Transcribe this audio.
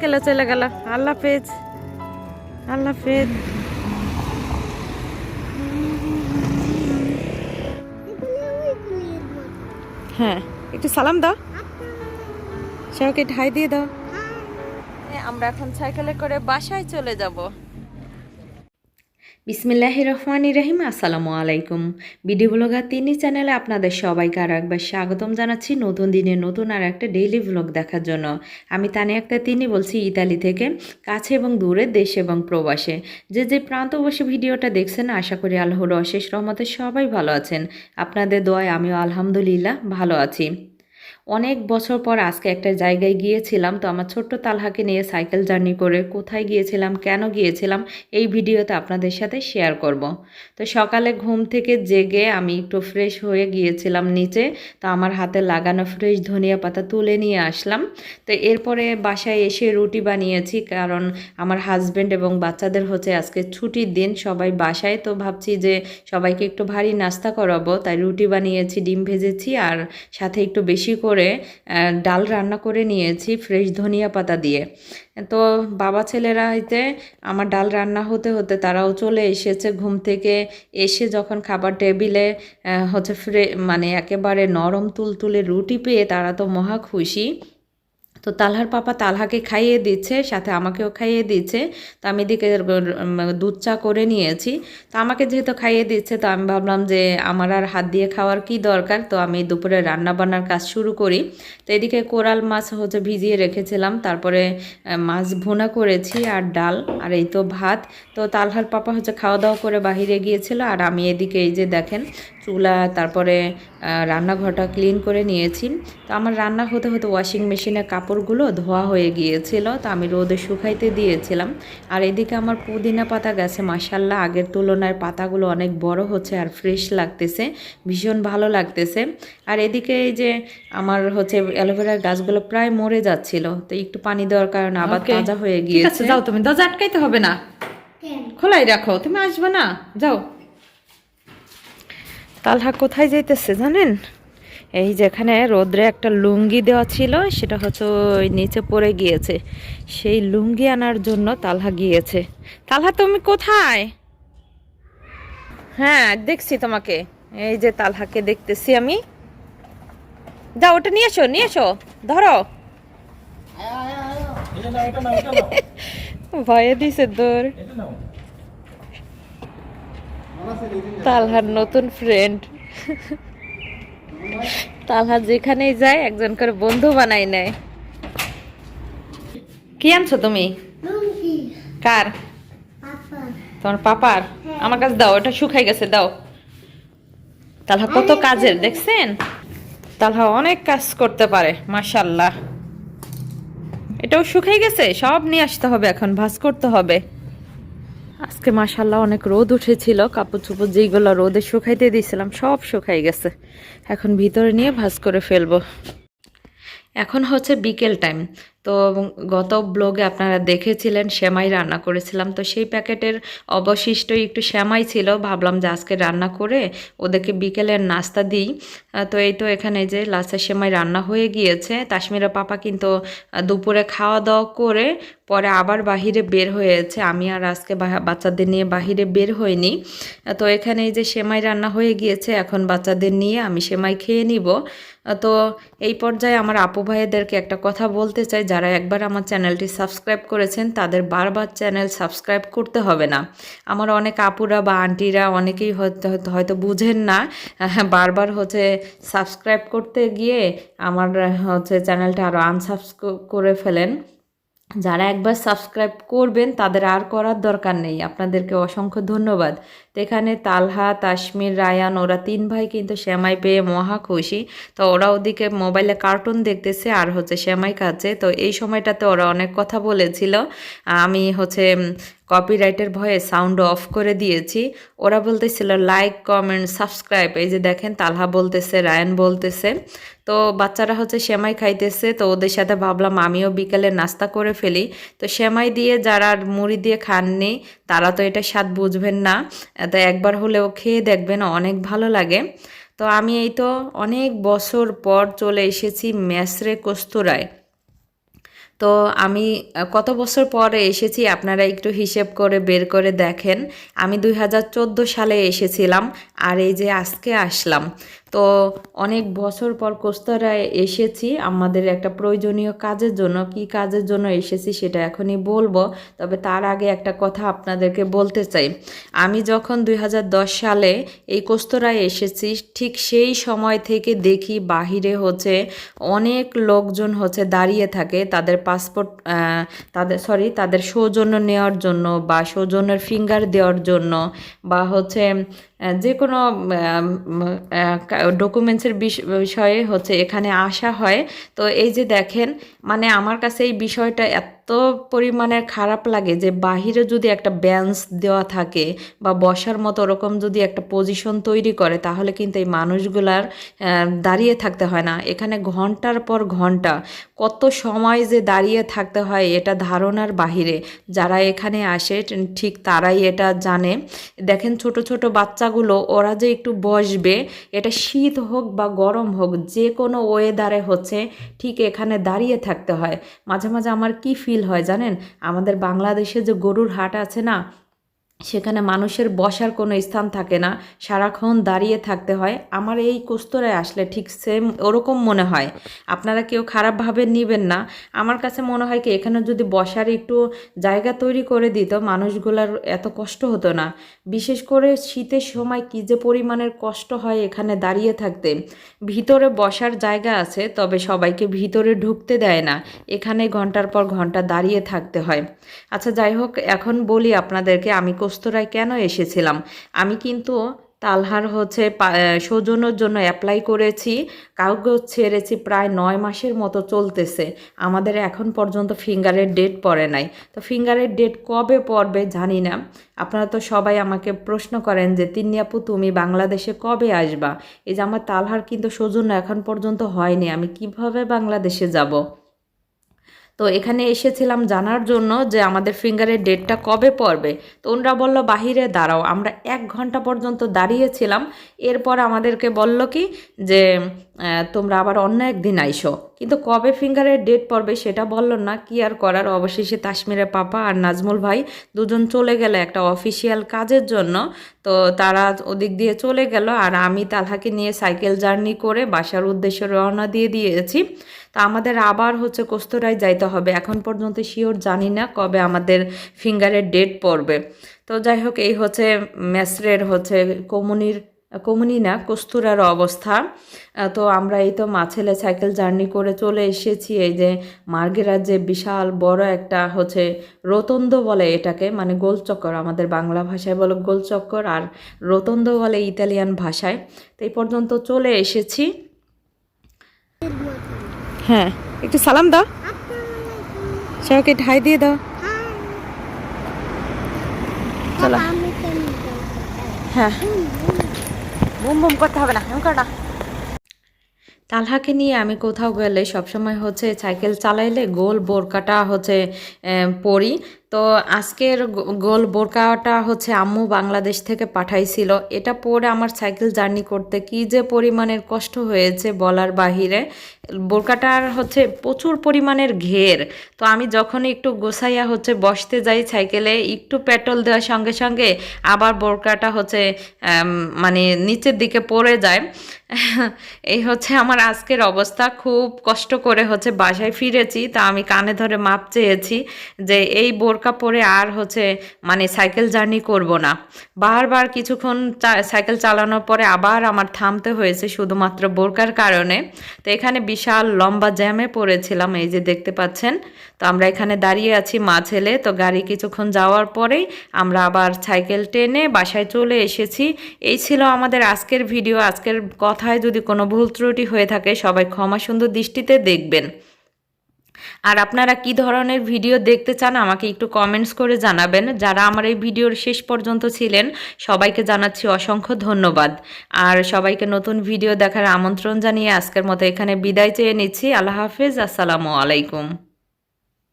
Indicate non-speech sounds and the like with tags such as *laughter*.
বিকেলে চলে গেল। আল্লাহ হাফেজ। আল্লাহ হাফেজ। হ্যাঁ একটু সালাম দাও। সবাইকে ঢাই দিয়ে দাও। হ্যাঁ, আমরা এখন সাইকেলে করে বাসায় চলে যাব। বিসমিল্লাহ রহমান রহিম, আসসালামু আলাইকুম। বিডি ব্লগার তিনি চ্যানেলে আপনাদের সবাইকে আরও একবার স্বাগতম জানাচ্ছি নতুন দিনে নতুন আর একটা ডেইলি ব্লগ দেখার জন্য। আমি তানি একটা তিনি বলছি, ইতালি থেকে কাছে এবং দূরে দেশ এবং প্রবাসে। যে যে প্রান্ত বসে ভিডিওটা দেখছেন, আশা করি আল্লাহর অশেষ রহমতে সবাই ভালো আছেন। আপনাদের দোয়ায় আমিও আলহামদুলিল্লাহ ভালো আছি। অনেক বছর পর আজকে একটা জায়গায় গিয়েছিলাম, তো আমার ছোট্ট তালহাকে নিয়ে সাইকেল জার্নি করে কোথায় গিয়েছিলাম, কেন গিয়েছিলাম, এই ভিডিওতে আপনাদের সাথে শেয়ার করব। তো সকালে ঘুম থেকে জেগে আমি একটু ফ্রেশ হয়ে গিয়েছিলাম নিচে, তো আমার হাতে লাগানো ফ্রেশ ধনিয়া পাতা তুলে নিয়ে আসলাম। তো এরপরে বাসায় এসে রুটি বানিয়েছি, কারণ আমার হাজব্যান্ড এবং বাচ্চাদের হচ্ছে আজকে ছুটির দিন, সবাই বাসায়, তো ভাবছি যে সবাইকে একটু ভারী নাস্তা করাবো, তাই রুটি বানিয়েছি, ডিম ভেজেছি, আর সাথে একটু বেশি করে আহ, ডাল রান্না করে নিয়েছি ফ্রেশ ধনিয়া পাতা দিয়ে। তো বাবা ছেলেরা হইতে আমার ডাল রান্না হতে হতে তারাও চলে এসেছে ঘুম থেকে এসে যখন খাবার টেবিলে হচ্ছে ফ্রে মানে একেবারে নরম তুলতুলে রুটি পেয়ে তারা তো মহা খুশি। তো তালহার পাপা তালহাকে খাইয়ে দিচ্ছে, সাথে আমাকেও খাইয়ে দিচ্ছে। তো আমি এদিকে দুধ চা করে নিয়েছি। তো আমাকে যেহেতু খাইয়ে দিচ্ছে, তো আমি ভাবলাম যে আমার আর হাত দিয়ে খাওয়ার কি দরকার? তো আমি দুপুরে রান্না বান্নার কাজ শুরু করি। তো এদিকে কোরাল মাছ হচ্ছে ভিজিয়ে রেখেছিলাম। তারপরে মাছ ভুনা করেছি আর ডাল আর এই তো ভাত। তো তালহার পাপা হচ্ছে খাওয়া দাওয়া করে বাহিরে গিয়েছিল। আর আমি এদিকে এই যে দেখেন, চুলা, তারপরে রান্নাঘরটা ক্লিন করে নিয়েছি। তো আমার রান্না হতে হতে ওয়াশিং মেশিনে কাপড়গুলো ধোয়া হয়ে গিয়েছিল। তো আমি রোদে শুকাইতে দিয়েছিলাম। আর এদিকে আমার পুদিনা পাতা গাছে মাসাল্লাহ আগের তুলনায় পাতাগুলো অনেক বড় হচ্ছে আর ফ্রেশ লাগতেছে ভীষণ ভালো লাগতেছে। আর এদিকে এই যে আমার হচ্ছে অ্যালোভেরার গাছগুলো প্রায় মরে যাচ্ছিল। তো একটু পানি দেওয়ার কারণে আবার. তাজা হয়ে গিয়েছে। যাও তুমি দরজা আটকাইতে হবে না। খোলাই রাখো তুমি আসবে না যাও। তালহা কোথায় যাইতেছে জানেন? এই যেখানে রোদ্রে একটা লুঙ্গি দেওয়া ছিল সেটা হচ্ছে ওই নিচে পড়ে গিয়েছে। সেই লুঙ্গি আনার জন্য তালহা গিয়েছে। তালহা তুমি কোথায়? হ্যাঁ দেখছি তোমাকে। এই যে তালহাকে দেখতেছি আমি। যা ওটা নিয়ে এসো নিয়ে এসো ধরো। ভয়ে দিছে দৌড় তালহার নতুন ফ্রেন্ড তালহা যেখানেই যায় একজন করে বন্ধু বানাই নেয়। কি আনছো তুমি? কার? তোমার পাপার? আমার কাছে দাও ওটা শুকাই গেছে দাও। তালহা কত কাজের দেখছেন? তালহা অনেক কাজ করতে পারে মাশাল্লাহ এটাও শুকাই গেছে সব নিয়ে আসতে হবে এখন ভাজ করতে হবে। আজকে মাসাল্লাহ অনেক রোদ উঠেছিল, কাপড় চোপড় যেইগুলো রোদে শুকাইতে দিয়েছিলাম সব শুকাই গেছে। এখন ভিতরে নিয়ে ভাজ করে ফেলব। এখন হচ্ছে বিকেল টাইম তো গত ব্লগে আপনারা দেখেছিলেন, সেমাই রান্না করেছিলাম। তো সেই প্যাকেটের অবশিষ্ট একটু সেমাই ছিল। ভাবলাম যে আজকে রান্না করে ওদেরকে বিকেলের নাস্তা দিই। তো এই তো এখানে যে লাস্টের সেমাই রান্না হয়ে গিয়েছে। কাশ্মীরা পাপা কিন্তু দুপুরে খাওয়া দাওয়া করে পরে আবার বাহিরে বের হয়েছে। আমি আর আজকে বাচ্চাদের নিয়ে বাহিরে বের হইনি। তো এখানে এই যে সেমাই রান্না হয়ে গিয়েছে, এখন বাচ্চাদের নিয়ে আমি সেমাই খেয়ে নিব। তো এই পর্যায়ে আমার আপু ভাইদেরকে একটা কথা বলতে চাই যারা একবার আমার চ্যানেলটি সাবস্ক্রাইব করেছেন তাদের বারবার চ্যানেল সাবস্ক্রাইব করতে হবে না। আমার অনেক আপুরা বা আন্টিরা অনেকেই হয়তো বুঝেন না হ্যাঁ, বারবার হচ্ছে সাবস্ক্রাইব করতে গিয়ে আমার হচ্ছে চ্যানেলটা আরও আনসাবস্ক্রাইব করে ফেলেন। যারা একবার সাবস্ক্রাইব করবেন, তাদের আর করার দরকার নেই। আপনাদেরকে অসংখ্য ধন্যবাদ। এখানে তালহা তাসমির রায়ান, ওরা তিন ভাই কিন্তু শ্যামাই পেয়ে মহা খুশি। তো ওরা ওদিকে মোবাইলে কার্টুন দেখতেছে আর হচ্ছে শ্যামাই কাছে তো এই সময়টাতে ওরা অনেক কথা বলেছিল। আমি হচ্ছে কপিরাইটের ভয়ে সাউন্ড অফ করে দিয়েছি। ওরা বলতেছিল লাইক কমেন্ট সাবস্ক্রাইব এই যে দেখেন, তালহা বলতেছে, রায়ান বলতেছে। তো বাচ্চারা হচ্ছে সেমাই খাইতেছে, তো ওদের সাথে ভাবলাম আমিও বিকালে নাস্তা করে ফেলি। তো সেমাই দিয়ে যারা মুড়ি দিয়ে খাননি, তারা তো এটা স্বাদ বুঝবেন না। তো একবার হলেও খেয়ে দেখবেন, অনেক ভালো লাগে। তো আমি এই তো অনেক বছর পর চলে এসেছি মেসরে কস্তুরায়। তো আমি কত বছর পরে এসেছি আপনারা একটু হিসেব করে বের করে দেখেন। আমি দুই হাজার চোদ্দ সালে এসেছিলাম আর এই যে আজকে আসলাম। তো অনেক বছর পর কোস্তরায় এসেছি। আমাদের একটা প্রয়োজনীয় কাজের জন্য, কি কাজের জন্য এসেছি সেটা এখনই বলব। তবে তার আগে একটা কথা আপনাদেরকে বলতে চাই। আমি যখন দুই হাজার দশ সালে এই কোস্তরায় এসেছি, ঠিক সেই সময় থেকে দেখি বাহিরে হচ্ছে অনেক লোকজন হচ্ছে দাঁড়িয়ে থাকে তাদের পাসপোর্ট তাদের সরি তাদের সৌজন্য নেওয়ার জন্য বা সৌজন্যের ফিঙ্গার দেওয়ার জন্য বা হচ্ছে যে কোনো ডকুমেন্টসের বিষয়ে হচ্ছে এখানে আসা হয়। তো এই যে দেখেন মানে আমার কাছে এই বিষয়টা পরিমাণের খারাপ লাগে যে বাহিরে যদি একটা বেঞ্চ দেওয়া থাকে বা বসার মতো ওরকম যদি একটা পজিশন তৈরি করে, তাহলে কিন্তু এই মানুষগুলার দাঁড়িয়ে থাকতে হয় না। এখানে ঘণ্টার পর ঘণ্টা কত সময় যে দাঁড়িয়ে থাকতে হয় এটা ধারণার বাহিরে। যারা এখানে আসে, ঠিক তারাই এটা জানে। দেখেন ছোট ছোট বাচ্চাগুলো, ওরা যে একটু বসবে, এটা শীত হোক বা গরম হোক যে কোনো ওয়েদারে হচ্ছে, ঠিক এখানে দাঁড়িয়ে থাকতে হয়। মাঝে মাঝে আমার কি ফিল হয় জানেন? আমাদের বাংলাদেশে যে গরুর হাট আছে না সেখানে মানুষের বসার কোনো স্থান থাকে না। সারাক্ষণ দাঁড়িয়ে থাকতে হয়। আমার এই কোস্তরায় আসলে ঠিক সেম ওরকম মনে হয়। আপনারা কেউ খারাপভাবে নেবেন না। আমার কাছে মনে হয় কি, এখানে যদি বসার একটু জায়গা তৈরি করে দিত, মানুষগুলার এত কষ্ট হতো না। বিশেষ করে শীতের সময় কী যে পরিমাণের কষ্ট হয় এখানে দাঁড়িয়ে থাকতে। ভিতরে বসার জায়গা আছে, তবে সবাইকে ভিতরে ঢুকতে দেয় না। এখানে ঘণ্টার পর ঘণ্টা দাঁড়িয়ে থাকতে হয়। আচ্ছা যাই হোক, এখন বলি আপনাদেরকে, আমি কোস্তরায় কেন এসেছিলাম? আমি কিন্তু তালহার হচ্ছে সৌজন্যর জন্য অ্যাপ্লাই করেছি। কাউকে ছেড়েছি, প্রায় নয় মাসের মতো চলতেছে। আমাদের এখন পর্যন্ত ফিঙ্গারের ডেট পড়ে নাই। তো ফিঙ্গারের ডেট কবে পড়বে জানি না। আপনারা তো সবাই আমাকে প্রশ্ন করেন যে, তিন্নি আপু, তুমি বাংলাদেশে কবে আসবা? এই যে আমার তালহার কিন্তু সৌজন্য এখন পর্যন্ত হয়নি। আমি কীভাবে বাংলাদেশে যাব? তো এখানে এসেছিলাম জানার জন্য যে আমাদের ফিঙ্গারের ডেটটা কবে পড়বে। তো ওনরা বলল, বাহিরে দাঁড়াও। আমরা এক ঘণ্টা পর্যন্ত দাঁড়িয়েছিলাম। এরপর আমাদেরকে বলল কি যে তোমরা আবার অন্য একদিন আইসো। কিন্তু কবে ফিঙ্গারের ডেট পড়বে সেটা বলল না, কি আর করার? অবশেষে তাসমিরের পাপা আর নাজমুল ভাই দুজন চলে গেল একটা অফিসিয়াল কাজের জন্য। তো তারা ওদিক দিয়ে চলে গেল আর আমি তালহাকে নিয়ে সাইকেল জার্নি করে বাসার উদ্দেশ্যে রওনা দিয়ে দিয়েছি। তো আমাদের আবার হচ্ছে কোস্তরায় যাইতে হবে। এখন পর্যন্ত শিওর জানি না কবে আমাদের ফিঙ্গারের ডেট পড়বে। তো যাই হোক, এই হচ্ছে মেসরের হচ্ছে কমুনির কমুনি না কস্তুরার অবস্থা। তো আমরা এই তো মাছেলে সাইকেল জার্নি করে চলে এসেছি এই যে মার্গেরার যে বিশাল বড় একটা হচ্ছে রতন্দ বলে এটাকে মানে গোলচক্কর আমাদের বাংলা ভাষায় বলে গোলচক্কর আর রতন্দ বলে ইতালিয়ান ভাষায়। তো এই পর্যন্ত চলে এসেছি। হ্যাঁ একটু সালাম দাও। সবাইকে ঠাই দিয়ে দাও। চলো। হ্যাঁ। বুম বুম করতে হবে না এমন করো না। তালহাকে নিয়ে আমি কোথাও গেলে সবসময় হচ্ছে সাইকেল চালাইলে গোল বোরকাটা হচ্ছে পরি। তো আজকের গোল বোরকাটা হচ্ছে আম্মু বাংলাদেশ থেকে পাঠাইছিল। এটা পরে আমার সাইকেল জার্নি করতে কি যে পরিমাণের কষ্ট হয়েছে বলার বাহিরে। বোরকাটার হচ্ছে প্রচুর পরিমাণের ঘের। তো আমি যখন একটু গোসাইয়া হচ্ছে বসতে যাই সাইকেলে, একটু পেট্রোল দেওয়ার সঙ্গে সঙ্গে আবার বোরকাটা হচ্ছে মানে নিচের দিকে পড়ে যায়। *laughs* এই হচ্ছে আমার আজকের অবস্থা। খুব কষ্ট করে হচ্ছে বাসায় ফিরেছি। তা আমি কানে ধরে মাপ চেয়েছি যে এই বোরকা পরে আর হচ্ছে মানে সাইকেল জার্নি করব না। বারবার কিছুক্ষণ সাইকেল চালানোর পরে আবার আমার থামতে হয়েছে শুধুমাত্র বোরকার কারণে। তো এখানে বিশাল লম্বা জ্যামে পড়েছিলাম, এই যে দেখতে পাচ্ছেন। তো আমরা এখানে দাঁড়িয়ে আছি মা ছেলে তো গাড়ি কিছুক্ষণ যাওয়ার পরেই আমরা আবার সাইকেল টেনে বাসায় চলে এসেছি। এই ছিল আমাদের আজকের ভিডিও। আজকের কথায় যদি কোনো ভুল ত্রুটি হয়ে থাকে, সবাই ক্ষমা সুন্দর দৃষ্টিতে দেখবেন। আর আপনারা কি ধরনের ভিডিও দেখতে চান, আমাকে একটু কমেন্টস করে জানাবেন। যারা আমার এই ভিডিওর শেষ পর্যন্ত ছিলেন, সবাইকে জানাচ্ছি অসংখ্য ধন্যবাদ। আর সবাইকে নতুন ভিডিও দেখার আমন্ত্রণ জানিয়ে আজকের মতো এখানে বিদায় চেয়ে নিচ্ছি। আল্লাহ হাফেজ, আসসালামু আলাইকুম।